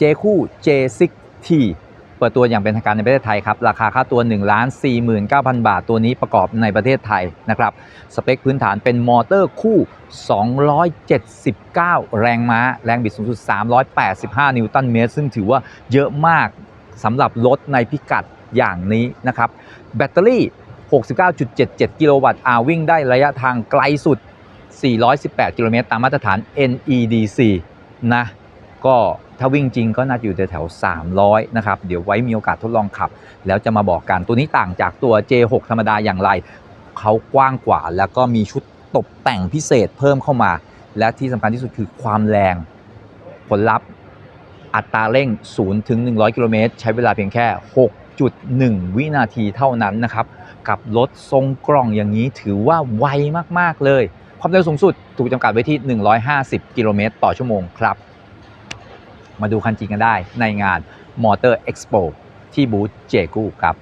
J คู่ J6T เปิดตัวอย่างเป็นทางการในประเทศไทยครับ ราคาค่าตัว1 4 9 0 0 0 บาท ตัวนี้ประกอบในประเทศไทยนะครับ สเปคพื้นฐานเป็นมอเตอร์คู่ 279 แรงม้า แรงบิดสูงสุด 385 นิวตันเมตร ซึ่งถือว่าเยอะมากสำหรับรถในพิกัดอย่างนี้นะครับ แบตเตอรี่ 69.77 กิโลวัตต์อาวิ่งได้ระยะทางไกลสุด 418 กิโลเมตรตามมาตรฐาน NEDC นะ ก็ถ้าวิ่งจริงก็น่าจะอยู่แถว300 นะครับ เดี๋ยวไว้มีโอกาสทดลองขับ แล้วจะมาบอกกันตัวนี้ต่างจากตัว J6 ธรรมดาอย่างไร เขากว้างกว่า แล้วก็มีชุดตกแต่งพิเศษเพิ่มเข้ามา และที่สำคัญที่สุดคือความแรง ผลลัพธ์อัตราเร่ง 0 ถึง 100 กิโลเมตร ใช้เวลาเพียงแค่ 6.1 วินาทีเท่านั้นนะครับ กับรถทรงกล่องอย่างนี้ถือว่าไวมาก ๆ เลย ความเร็วสูงสุดถูกจำกัดไว้ที่ 150 กิโลเมตรต่อชั่วโมงครับ มาดูคันจริงกันได้ในงาน Motor Expo ที่บูธเจกูครับ